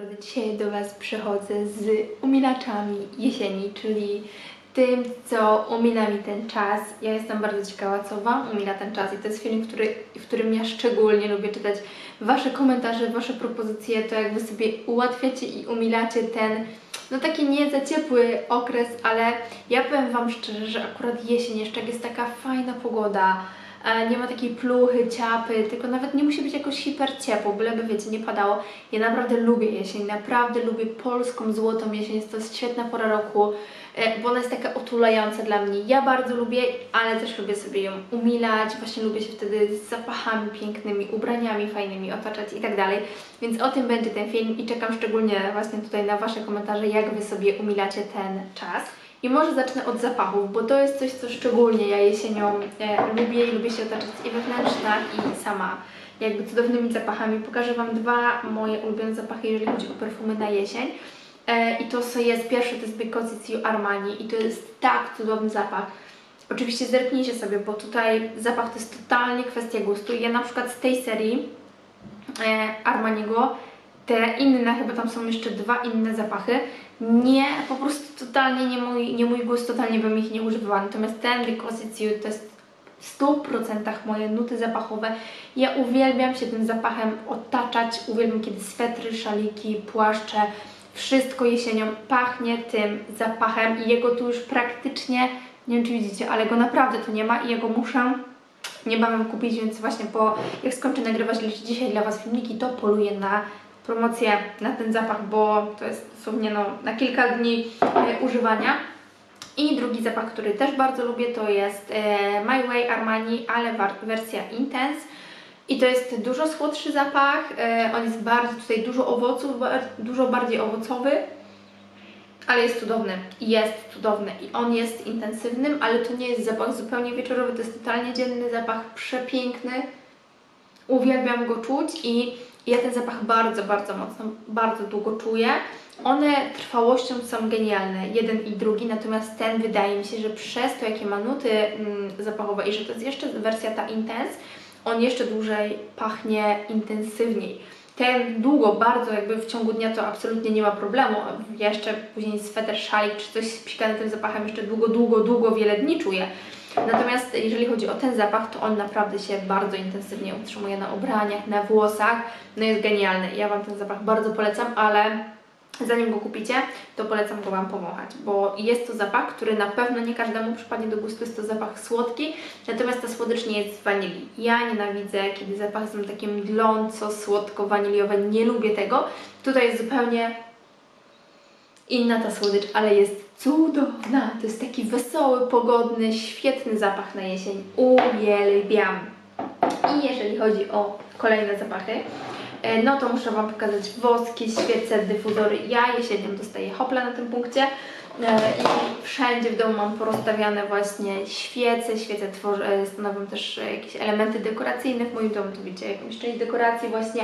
drodzy, dzisiaj do Was przychodzę z umilaczami jesieni, czyli tym, co umila mi ten czas. Ja jestem bardzo ciekawa, co Wam umila ten czas i to jest film, który, w którym ja szczególnie lubię czytać Wasze komentarze, Wasze propozycje, to jak Wy sobie ułatwiacie i umilacie ten, no taki nie za ciepły okres, ale ja powiem Wam szczerze, że akurat jesień jeszcze jak jest taka fajna pogoda, nie ma takiej pluchy, ciapy, tylko nawet nie musi być jakoś hiper ciepło, byleby wiecie, nie padało. Ja naprawdę lubię jesień, naprawdę lubię polską złotą jesień, to jest świetna pora roku, e, bo ona jest taka otulająca dla mnie. Ja bardzo lubię, ale też lubię sobie ją umilać, właśnie lubię się wtedy z zapachami pięknymi, ubraniami fajnymi otaczać i tak dalej. Więc o tym będzie ten film i czekam szczególnie właśnie tutaj na Wasze komentarze, jak Wy sobie umilacie ten czas. I może zacznę od zapachów, bo to jest coś, co szczególnie ja jesienią e, lubię i lubię się otaczać i we wnętrzach i sama jakby cudownymi zapachami. Pokażę Wam dwa moje ulubione zapachy, jeżeli chodzi o perfumy na jesień. E, I to co jest pierwsze, to jest Because Armani i to jest tak cudowny zapach. Oczywiście zerknijcie sobie, bo tutaj zapach to jest totalnie kwestia gustu. Ja na przykład z tej serii e, Armaniego te inne, chyba tam są jeszcze dwa inne zapachy. Nie, po prostu totalnie nie mój, nie mój gust, totalnie bym ich nie używała. Natomiast ten Because It's to jest w 100% moje nuty zapachowe. Ja uwielbiam się tym zapachem otaczać, uwielbiam kiedy swetry, szaliki, płaszcze, wszystko jesienią pachnie tym zapachem i jego tu już praktycznie, nie wiem czy widzicie, ale go naprawdę tu nie ma i jego muszę niebawem kupić, więc właśnie po, jak skończę nagrywać dzisiaj dla Was filmiki, to poluję na promocję na ten zapach, bo to jest dosłownie no, na kilka dni e, używania. I drugi zapach, który też bardzo lubię, to jest e, My Way Armani, ale wersja Intense. I to jest dużo słodszy zapach, e, on jest bardzo tutaj dużo owoców, dużo bardziej owocowy, ale jest cudowny. Jest cudowny i on jest intensywnym, ale to nie jest zapach zupełnie wieczorowy, to jest totalnie dzienny zapach, przepiękny. Uwielbiam go czuć i ja ten zapach bardzo, bardzo mocno, bardzo długo czuję. One trwałością są genialne, jeden i drugi, natomiast ten wydaje mi się, że przez to, jakie ma nuty mm, zapachowe i że to jest jeszcze wersja ta Intense, on jeszcze dłużej pachnie intensywniej. Ten długo, bardzo jakby w ciągu dnia to absolutnie nie ma problemu. Jeszcze później sweter, szalik czy coś spikane tym zapachem jeszcze długo, długo, długo wiele dni czuję. Natomiast jeżeli chodzi o ten zapach, to on naprawdę się bardzo intensywnie utrzymuje na ubraniach, na włosach. No jest genialny. Ja Wam ten zapach bardzo polecam, ale zanim go kupicie, to polecam go Wam powąchać, bo jest to zapach, który na pewno nie każdemu przypadnie do gustu, jest to zapach słodki, natomiast ta słodycz nie jest z wanilii. Ja nienawidzę, kiedy zapachy są takie mdląco, słodko-waniliowe, nie lubię tego. Tutaj jest zupełnie inna ta słodycz, ale jest cudowna. To jest taki wesoły, pogodny, świetny zapach na jesień. Uwielbiam. I jeżeli chodzi o kolejne zapachy, e, no to muszę Wam pokazać woski, świece, dyfuzory. Ja jesienią dostaję hopla na tym punkcie e, i wszędzie w domu mam porozstawiane właśnie świece. Świece e, stanowią też jakieś elementy dekoracyjne w moim domu. Tu widzicie jakąś część dekoracji właśnie.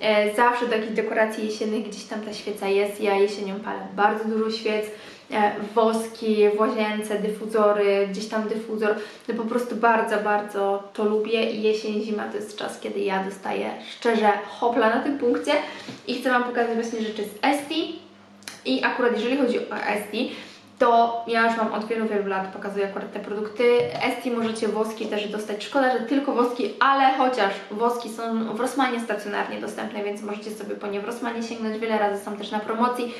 E, Zawsze do jakichś dekoracji jesiennych gdzieś tam ta świeca jest. Ja jesienią palę bardzo dużo świec, e, woski w łazience, dyfuzory, gdzieś tam dyfuzor. No po prostu bardzo, bardzo to lubię i jesień, zima to jest czas, kiedy ja dostaję szczerze hopla na tym punkcie i chcę Wam pokazać właśnie rzeczy z Esti i akurat jeżeli chodzi o Esti, to ja już Wam od wielu, wielu lat pokazuję akurat te produkty. Esti możecie woski też dostać. Szkoda, że tylko woski, ale chociaż woski są w Rossmanie stacjonarnie dostępne, więc możecie sobie po nie w Rossmanie sięgnąć. Wiele razy są też na promocji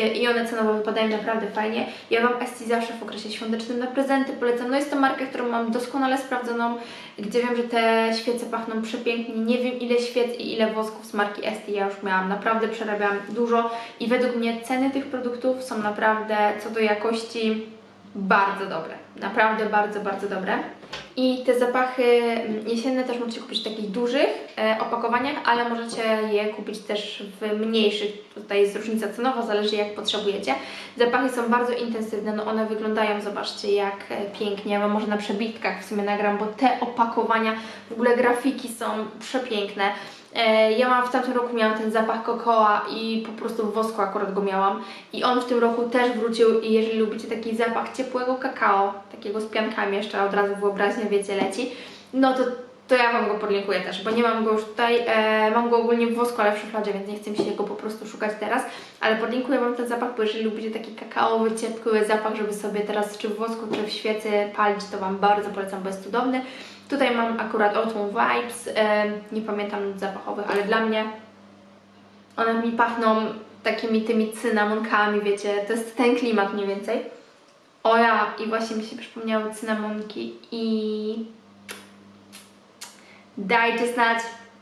i one cenowo wypadają naprawdę fajnie. Ja Wam Esti zawsze w okresie świątecznym na prezenty polecam. No jest to marka, którą mam doskonale sprawdzoną, gdzie wiem, że te świece pachną przepięknie. Nie wiem ile świec i ile wosków z marki Esti ja już miałam. Naprawdę przerabiałam dużo i według mnie ceny tych produktów są naprawdę co do jakości bardzo dobre. Naprawdę bardzo, bardzo dobre. I te zapachy mm, jesienne też możecie kupić w takich dużych e, opakowaniach, ale możecie je kupić też w mniejszych. Tutaj jest różnica cenowa, zależy jak potrzebujecie. Zapachy są bardzo intensywne, no one wyglądają, zobaczcie jak e, pięknie. Ja Wam może na przebitkach w sumie nagram, bo te opakowania, w ogóle grafiki są przepiękne. E, Ja mam w tamtym roku miałam ten zapach kokoa i po prostu w wosku akurat go miałam. I on w tym roku też wrócił i jeżeli lubicie taki zapach ciepłego kakao, takiego z piankami jeszcze od razu wyobraźnia wiecie leci, no to to ja Wam go podlinkuję też, bo nie mam go już tutaj, e, mam go ogólnie w wosku, ale w szufladzie, więc nie chcę mi się go po prostu szukać teraz, ale podlinkuję Wam ten zapach, bo jeżeli lubicie taki kakaowy, ciepły zapach, żeby sobie teraz czy w wosku, czy w świecy palić, to Wam bardzo polecam, bo jest cudowny. Tutaj mam akurat Autumn Vibes, e, nie pamiętam zapachowych, ale dla mnie one mi pachną takimi tymi cynamonkami, wiecie, to jest ten klimat mniej więcej. O ja, i właśnie mi się przypomniały cynamonki i dajcie znać,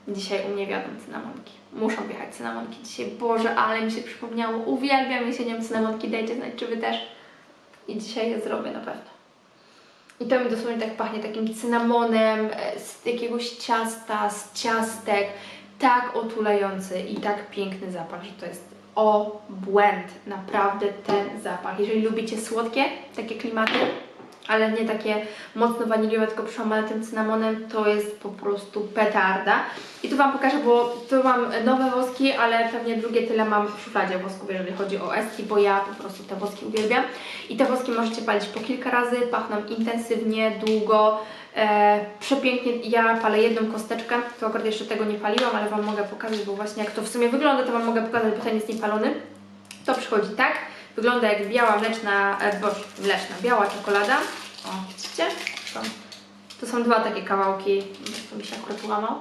dzisiaj u mnie wiadą cynamonki. Muszą wjechać cynamonki dzisiaj. Boże, ale mi się przypomniało, uwielbiam jesienią cynamonki, dajcie znać, czy Wy też. I dzisiaj je zrobię na pewno. I to mi dosłownie tak pachnie takim cynamonem, e, z jakiegoś ciasta, z ciastek. Tak otulający i tak piękny zapach, że to jest obłęd. Naprawdę ten zapach. Jeżeli lubicie słodkie, takie klimaty, ale nie takie mocno waniliowe, tylko przełamane tym cynamonem, to jest po prostu petarda. I tu Wam pokażę, bo tu mam nowe woski, ale pewnie drugie tyle mam w szufladzie wosków, jeżeli chodzi o Esti, bo ja po prostu te woski uwielbiam. I te woski możecie palić po kilka razy, pachną intensywnie, długo, e, przepięknie. Ja palę jedną kosteczkę, to akurat jeszcze tego nie paliłam, ale Wam mogę pokazać, bo właśnie jak to w sumie wygląda, to Wam mogę pokazać, bo ten jest niepalony. To przychodzi tak. Wygląda jak biała mleczna, e, mleczna, biała czekolada. O, widzicie? To, to są dwa takie kawałki, to mi się akurat łamał.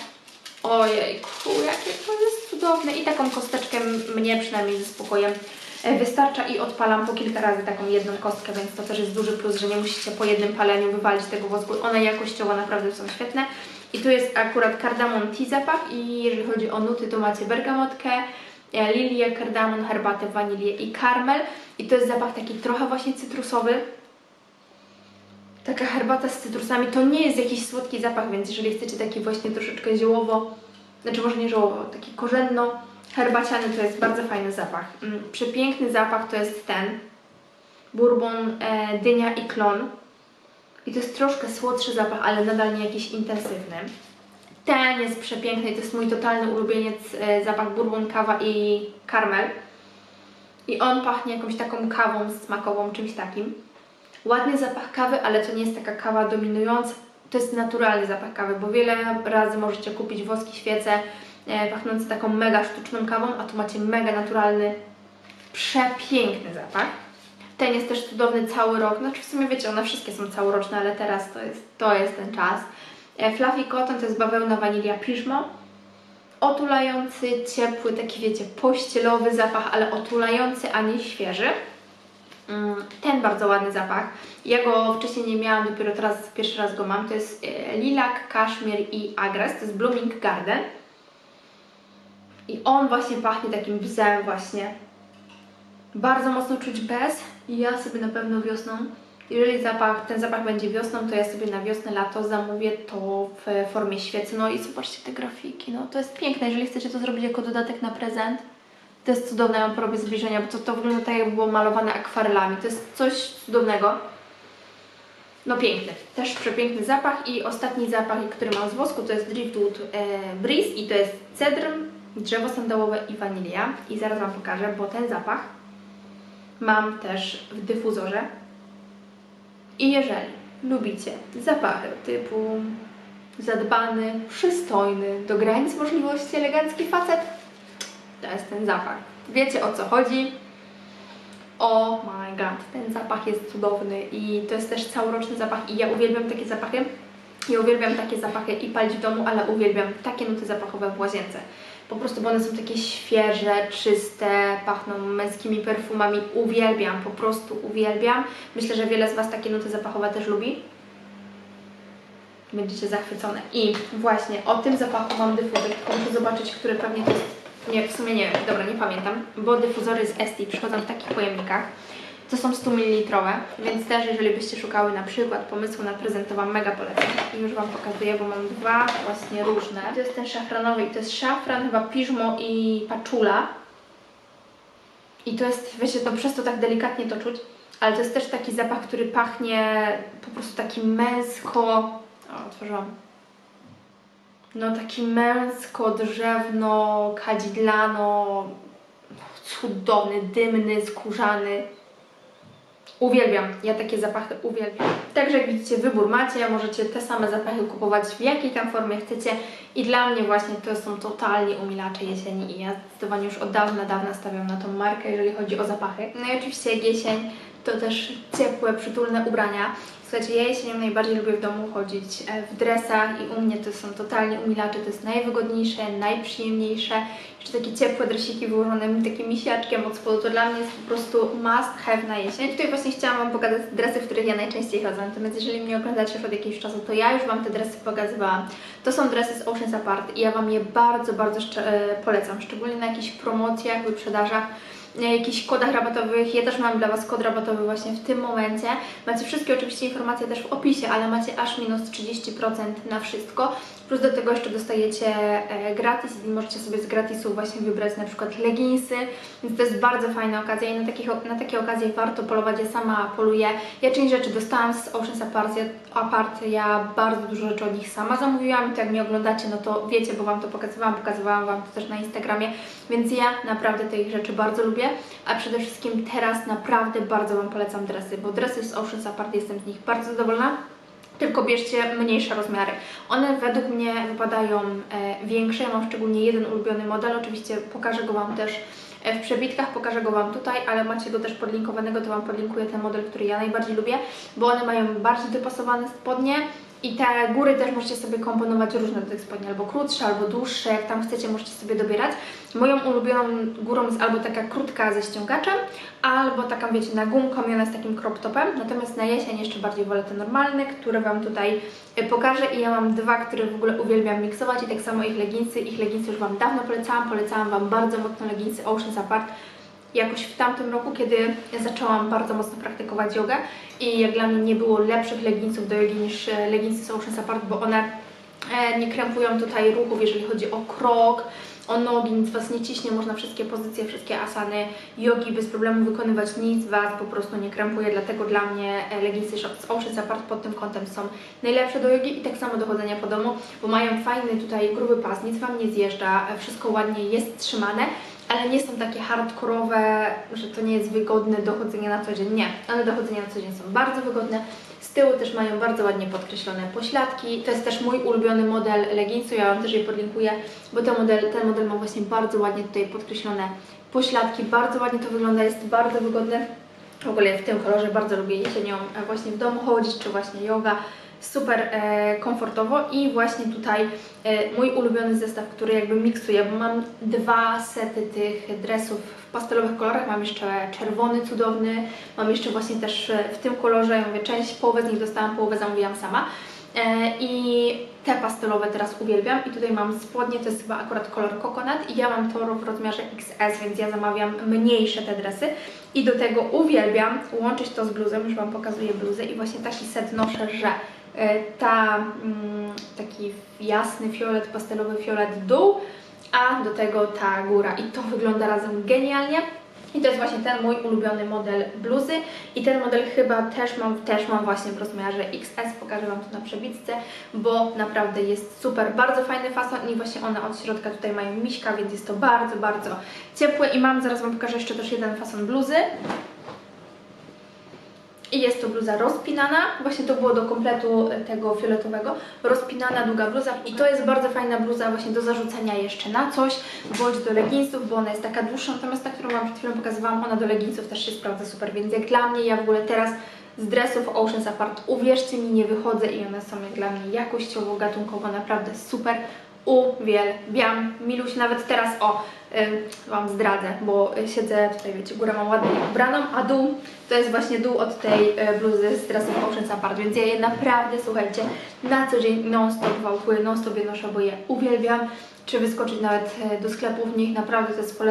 Ojejku, jakie to jest cudowne. I taką kosteczkę mnie przynajmniej ze spokojem e, wystarcza i odpalam po kilka razy taką jedną kostkę, więc to też jest duży plus, że nie musicie po jednym paleniu wywalić tego wosku. One jakościowo naprawdę są świetne. I tu jest akurat kardamon tea zapach i jeżeli chodzi o nuty, to macie bergamotkę, lilię, kardamon, herbatę, wanilię i karmel. I to jest zapach taki trochę właśnie cytrusowy. Taka herbata z cytrusami to nie jest jakiś słodki zapach, więc jeżeli chcecie taki właśnie troszeczkę ziołowo, znaczy może nie ziołowo, taki korzenno herbaciany, to jest bardzo fajny zapach. Mm, Przepiękny zapach to jest ten. Bourbon, e, dynia i klon. I to jest troszkę słodszy zapach, ale nadal nie jakiś intensywny. Ten jest przepiękny i to jest mój totalny ulubieniec, e, zapach bourbon, kawa i karmel. I on pachnie jakąś taką kawą smakową, czymś takim. Ładny zapach kawy, ale to nie jest taka kawa dominująca. To jest naturalny zapach kawy, bo wiele razy możecie kupić woski, świece e, pachnące taką mega sztuczną kawą, a tu macie mega naturalny, przepiękny zapach. Ten jest też cudowny cały rok. Znaczy w sumie wiecie, one wszystkie są całoroczne, ale teraz to jest, to jest ten czas. E, Fluffy Cotton to jest bawełna wanilia Pishmo. Otulający, ciepły, taki wiecie, pościelowy zapach, ale otulający, a nie świeży. Mm, Ten bardzo ładny zapach. Ja go wcześniej nie miałam, dopiero teraz pierwszy raz go mam. To jest e, lilak, kaszmir i agres. To jest Blooming Garden. I on właśnie pachnie takim bzem właśnie. Bardzo mocno czuć bez i ja sobie na pewno wiosną, jeżeli zapach, ten zapach będzie wiosną, to ja sobie na wiosnę, lato zamówię to w formie świecy. No i zobaczcie te grafiki, no to jest piękne. Jeżeli chcecie to zrobić jako dodatek na prezent, to jest cudowne, ja Wam porobię zbliżenia, bo to, to wygląda tak, jakby było malowane akwarelami. To jest coś cudownego. No piękny. Też przepiękny zapach i ostatni zapach, który mam z wosku, to jest Driftwood e, Breeze i to jest cedr, drzewo sandałowe i wanilia. I zaraz Wam pokażę, bo ten zapach mam też w dyfuzorze. I jeżeli lubicie zapachy typu zadbany, przystojny, do granic możliwości elegancki facet, to jest ten zapach. Wiecie o co chodzi? Oh my god, ten zapach jest cudowny i to jest też całoroczny zapach i ja uwielbiam takie zapachy. Ja uwielbiam takie zapachy i palić w domu, ale uwielbiam takie nuty zapachowe w łazience. Po prostu, bo one są takie świeże, czyste, pachną męskimi perfumami. Uwielbiam, po prostu uwielbiam. Myślę, że wiele z Was takie nuty zapachowe też lubi. Będziecie zachwycone. I właśnie o tym zapachu mam dyfuzor, tylko muszę zobaczyć, który pewnie to jest nie, w sumie nie dobra, nie pamiętam, bo dyfuzory z Esti przychodzą w takich pojemnikach. To są 100 ml, więc też jeżeli byście szukały na przykład pomysłu na prezent, to Wam mega polecam. I już Wam pokazuję, bo mam dwa właśnie różne. To jest ten szafranowy i to jest szafran, chyba piżmo i paczula. I to jest, wiecie, to przez to tak delikatnie to czuć, ale to jest też taki zapach, który pachnie po prostu taki męsko... O, otworzyłam. No taki męsko, drzewno, kadzidlano, cudowny, dymny, skórzany. Uwielbiam, ja takie zapachy uwielbiam. Także jak widzicie, wybór macie, możecie te same zapachy kupować w jakiej tam formie chcecie i dla mnie właśnie to są totalnie umilacze jesieni i ja zdecydowanie już od dawna, dawna stawiam na tą markę, jeżeli chodzi o zapachy. No i oczywiście jak jesień, to też ciepłe, przytulne ubrania. Słuchajcie, ja jesienią najbardziej lubię w domu chodzić e, w dresach i u mnie to są totalnie umilacze, to jest najwygodniejsze, najprzyjemniejsze. Jeszcze takie ciepłe dresiki wyłożone takim misiaczkiem od spodu, to dla mnie jest po prostu must have na jesień. Tutaj właśnie chciałam Wam pokazać dresy, w których ja najczęściej chodzę, natomiast jeżeli mnie oglądacie już od jakiegoś czasu, to ja już Wam te dresy pokazywałam. To są dresy z Oceans Apart i ja Wam je bardzo, bardzo szcz- e, polecam, szczególnie na jakichś promocjach, wyprzedażach jakichś kodach rabatowych. Ja też mam dla Was kod rabatowy właśnie w tym momencie. Macie wszystkie oczywiście informacje też w opisie, ale macie aż minus 30% na wszystko. Plus do tego jeszcze dostajecie e, gratis i możecie sobie z gratisu właśnie wybrać na przykład leginsy, więc to jest bardzo fajna okazja i na, takich, na takie okazje warto polować. Ja sama poluję. Ja część rzeczy dostałam z Oceans Apart, ja, Apart, ja bardzo dużo rzeczy od nich sama zamówiłam i to jak mnie oglądacie, no to wiecie, bo Wam to pokazywałam, pokazywałam Wam to też na Instagramie, więc ja naprawdę te ich rzeczy bardzo lubię, a przede wszystkim teraz naprawdę bardzo Wam polecam dresy, bo dresy z Oceans Apart jestem z nich bardzo zadowolona tylko bierzcie mniejsze rozmiary. One według mnie wypadają e, większe. Ja mam szczególnie jeden ulubiony model. Oczywiście pokażę go Wam też e, w przebitkach, pokażę go Wam tutaj, ale macie go też podlinkowanego, to Wam podlinkuję ten model, który ja najbardziej lubię, bo one mają bardziej dopasowane spodnie i te góry też możecie sobie komponować różne do tych spodni, albo krótsze, albo dłuższe, jak tam chcecie, możecie sobie dobierać. Moją ulubioną górą jest albo taka krótka ze ściągaczem, albo taka, wiecie, na gumką i ona jest takim crop topem. Natomiast na jesień jeszcze bardziej wolę te normalne, które Wam tutaj y, pokażę i ja mam dwa, które w ogóle uwielbiam miksować i tak samo ich leginsy. Ich leginsy już Wam dawno polecałam, polecałam Wam bardzo mocno leginsy Oceans Apart jakoś w tamtym roku, kiedy zaczęłam bardzo mocno praktykować jogę i jak dla mnie nie było lepszych leginsów do jogi niż e, leginsy Oceans Apart, bo one e, nie krępują tutaj ruchów, jeżeli chodzi o krok, o nogi, nic Was nie ciśnie, można wszystkie pozycje, wszystkie asany jogi bez problemu wykonywać, nic Was po prostu nie krępuje, dlatego dla mnie e, leginsy z Oceans Apart pod tym kątem są najlepsze do jogi i tak samo do chodzenia po domu, bo mają fajny tutaj gruby pas, nic Wam nie zjeżdża, wszystko ładnie jest trzymane, ale nie są takie hardkorowe, że to nie jest wygodne do chodzenia na co dzień. Nie, one do chodzenia na co dzień są bardzo wygodne. Z tyłu też mają bardzo ładnie podkreślone pośladki. To jest też mój ulubiony model leginsu, ja Wam też je podlinkuję, bo ten model, ten model ma właśnie bardzo ładnie tutaj podkreślone pośladki, bardzo ładnie to wygląda, jest bardzo wygodne. W ogóle w tym kolorze bardzo lubię jesienią właśnie w domu chodzić, czy właśnie yoga. Super e, komfortowo i właśnie tutaj e, mój ulubiony zestaw, który jakby miksuję, bo mam dwa sety tych dresów w pastelowych kolorach. Mam jeszcze czerwony cudowny, mam jeszcze właśnie też w tym kolorze, ja mówię, część, połowę z nich dostałam, połowę zamówiłam sama. E, I te pastelowe teraz uwielbiam. I tutaj mam spodnie, to jest chyba akurat kolor coconut i ja mam to w rozmiarze XS, więc ja zamawiam mniejsze te dresy. I do tego uwielbiam łączyć to z bluzą, już Wam pokazuję bluzę i właśnie taki set noszę, że e, ta mm, taki jasny fiolet, pastelowy fiolet dół, a do tego ta góra i to wygląda razem genialnie. I to jest właśnie ten mój ulubiony model bluzy. I ten model chyba też mam, też mam właśnie w rozmiarze XS, pokażę Wam to na przebitce, bo naprawdę jest super, bardzo fajny fason i właśnie one od środka tutaj mają miśka, więc jest to bardzo, bardzo ciepłe. I mam, zaraz Wam pokażę jeszcze też jeden fason bluzy. I jest to bluza rozpinana, właśnie to było do kompletu tego fioletowego, rozpinana długa bluza i to jest bardzo fajna bluza właśnie do zarzucenia jeszcze na coś, bądź do leginsów, bo ona jest taka dłuższa, natomiast ta, którą Wam przed chwilą pokazywałam, ona do leginsów też się sprawdza super, więc jak dla mnie, ja w ogóle teraz z dresów Oceans Apart, uwierzcie mi, nie wychodzę i one są jak dla mnie jakościowo, gatunkowo naprawdę super, uwielbiam. Miluś nawet teraz, o, Wam zdradzę, bo siedzę tutaj, wiecie, górę mam ładnie ubraną, a dół to jest właśnie dół od tej y, bluzy z dresów Oceans Apart, więc ja je naprawdę, słuchajcie, na co dzień non-stop wałkuję, non-stop je noszę, bo je uwielbiam. Czy wyskoczyć nawet y, do sklepu w nich, naprawdę to jest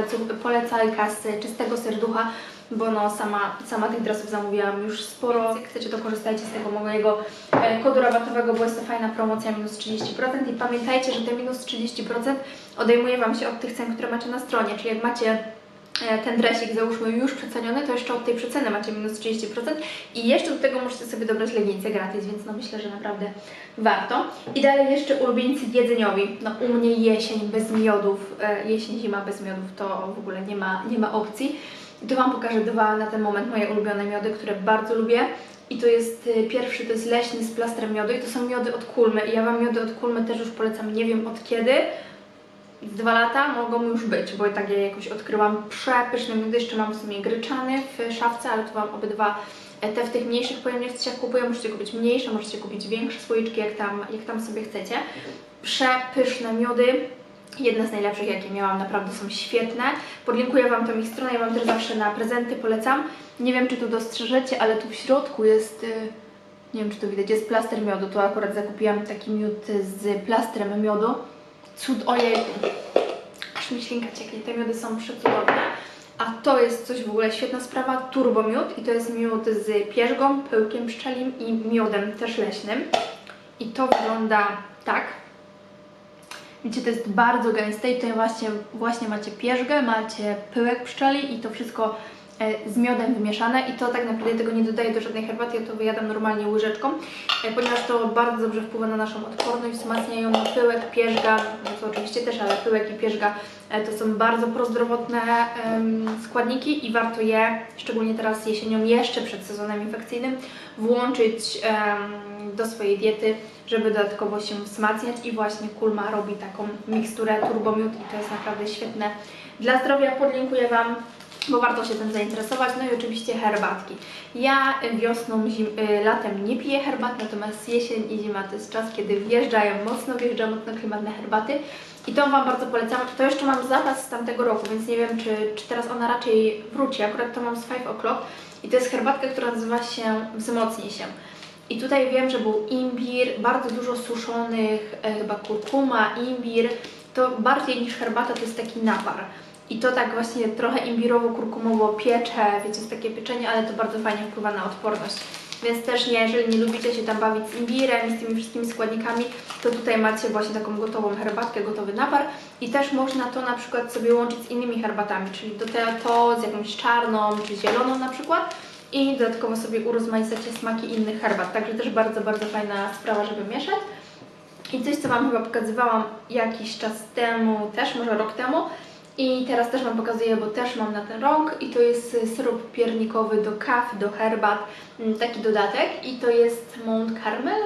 polecajka z czystego serducha, bo no sama, sama tych dresów zamówiłam już sporo. Jak chcecie, to korzystajcie z tego mojego e, kodu rabatowego, bo jest to fajna promocja minus 30% i pamiętajcie, że te minus 30% odejmuje Wam się od tych cen, które macie na stronie, czyli jak macie e, ten dresik załóżmy już przeceniony, to jeszcze od tej przeceny macie minus 30% i jeszcze do tego możecie sobie dobrać leginsy gratis, więc no myślę, że naprawdę warto. I dalej jeszcze ulubieńcy jedzeniowi. No u mnie jesień bez miodów, e, jesień, zima bez miodów to w ogóle nie ma, nie ma opcji. I to Wam pokażę dwa na ten moment moje ulubione miody, które bardzo lubię. I to jest y, pierwszy, to jest leśny z plastrem miodu i to są miody od Kulmy. I ja Wam miody od Kulmy też już polecam, nie wiem od kiedy. Dwa lata mogą już być, bo tak je jakoś odkryłam przepyszne miody. Jeszcze mam w sumie gryczany w szafce, ale to Wam obydwa e, te w tych mniejszych pojemnościach kupuję. Możecie kupić mniejsze, możecie kupić większe słoiczki, jak tam, jak tam sobie chcecie. Przepyszne miody. Jedne z najlepszych, jakie miałam, naprawdę są świetne. Podlinkuję Wam tą ich stronę, ja Wam też zawsze na prezenty polecam. Nie wiem, czy tu dostrzeżecie, ale tu w środku jest, y, nie wiem, czy to widać, jest plaster miodu. Tu akurat zakupiłam taki miód z plastrem miodu. Cud, ojej, aż mi ślinka cieknie, te miody są przecudowne. A to jest coś w ogóle świetna sprawa, turbo miód i to jest miód z pierzgą, pyłkiem pszczelim i miodem też leśnym. I to wygląda tak. Widzicie, to jest bardzo gęste i tutaj właśnie, właśnie macie pierzgę, macie pyłek pszczeli i to wszystko z miodem wymieszane i to tak naprawdę tego nie dodaję do żadnej herbaty, ja to wyjadam normalnie łyżeczką, e, ponieważ to bardzo dobrze wpływa na naszą odporność, wzmacniają pyłek, pierzga, no to oczywiście też, ale pyłek i pierzga e, to są bardzo prozdrowotne składniki i warto je, szczególnie teraz jesienią, jeszcze przed sezonem infekcyjnym, włączyć do swojej diety, żeby dodatkowo się wzmacniać i właśnie Kulma robi taką miksturę turbomiód i to jest naprawdę świetne dla zdrowia. Podlinkuję Wam, bo warto się tym zainteresować. No i oczywiście herbatki. Ja wiosną, zim, y, latem nie piję herbat, natomiast jesień i zima to jest czas, kiedy wjeżdżają mocno, wjeżdżają mocno klimatne herbaty. I tą Wam bardzo polecam. To jeszcze mam zapas z tamtego roku, więc nie wiem, czy, czy teraz ona raczej wróci. Akurat to mam z 5 o'clock i to jest herbatka, która nazywa się Wzmocnij się. I tutaj wiem, że był imbir, bardzo dużo suszonych, e, chyba kurkuma, imbir. To bardziej niż herbata to jest taki napar. I to tak właśnie trochę imbirowo-kurkumowo piecze, wiecie, jest takie pieczenie, ale to bardzo fajnie wpływa na odporność. Więc też nie, jeżeli nie lubicie się tam bawić z imbirem i z tymi wszystkimi składnikami, to tutaj macie właśnie taką gotową herbatkę, gotowy napar i też można to na przykład sobie łączyć z innymi herbatami, czyli do to z jakąś czarną czy zieloną na przykład i dodatkowo sobie urozmaicacie smaki innych herbat, także też bardzo, bardzo fajna sprawa, żeby mieszać. I coś, co Wam chyba pokazywałam jakiś czas temu, też może rok temu. I teraz też Wam pokazuję, bo też mam na ten rok. I to jest syrop piernikowy do kaw, do herbat, mm, taki dodatek. I to jest Mount Carmel.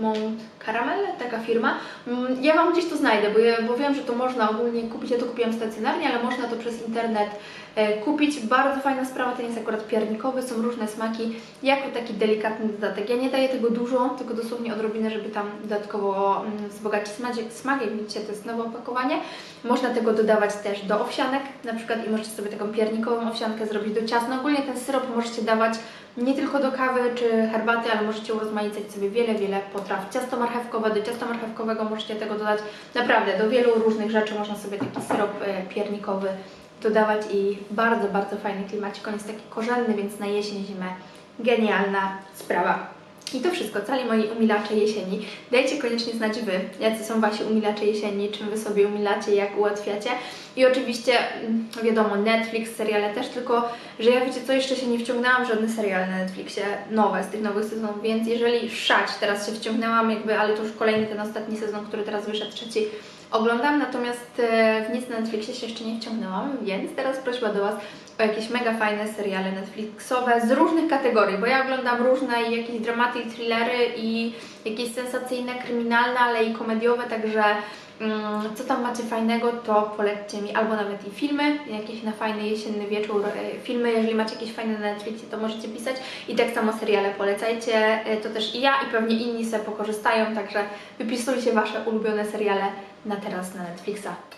Mount Caramel, taka firma. Mm, Ja Wam gdzieś to znajdę, bo, ja, bo wiem, że to można ogólnie kupić. Ja to kupiłam stacjonarnie, ale można to przez internet e, kupić. Bardzo fajna sprawa, ten jest akurat piernikowy, są różne smaki, jako taki delikatny dodatek. Ja nie daję tego dużo, tylko dosłownie odrobinę, żeby tam dodatkowo mm, wzbogacić smak. Jak widzicie, to jest nowe opakowanie. Można tego dodawać też do owsianek, na przykład i możecie sobie taką piernikową owsiankę zrobić do ciasta. Ogólnie ten syrop możecie dawać nie tylko do kawy czy herbaty, ale możecie urozmaicać sobie wiele, wiele potraw. Ciasto marchewkowe, do ciasta marchewkowego możecie tego dodać naprawdę do wielu różnych rzeczy. Można sobie taki syrop e, piernikowy dodawać i bardzo, bardzo fajny klimacik. On jest taki korzenny, więc na jesień, zimę genialna sprawa. I to wszystko, cali moi umilacze jesieni. Dajcie koniecznie znać Wy, jacy są Wasi umilacze jesieni, czym Wy sobie umilacie, jak ułatwiacie. I oczywiście, mm, wiadomo, Netflix, seriale też, tylko, że ja wiecie co, jeszcze się nie wciągnęłam w żadne seriale na Netflixie, nowe, z tych nowych sezonów, więc jeżeli szać, teraz się wciągnęłam jakby, ale to już kolejny ten ostatni sezon, który teraz wyszedł, trzeci, oglądam, natomiast e, w nic na Netflixie się jeszcze nie wciągnęłam, więc teraz prośba do Was o jakieś mega fajne seriale Netflixowe z różnych kategorii, bo ja oglądam różne i jakieś dramaty i thrillery i jakieś sensacyjne, kryminalne, ale i komediowe, także mm, co tam macie fajnego, to polećcie mi. Albo nawet i filmy, jakieś na fajny jesienny wieczór e, filmy, jeżeli macie jakieś fajne na Netflixie, to możecie pisać. I tak samo seriale polecajcie, e, to też i ja i pewnie inni sobie pokorzystają, także wypisujcie Wasze ulubione seriale na teraz na Netflixa.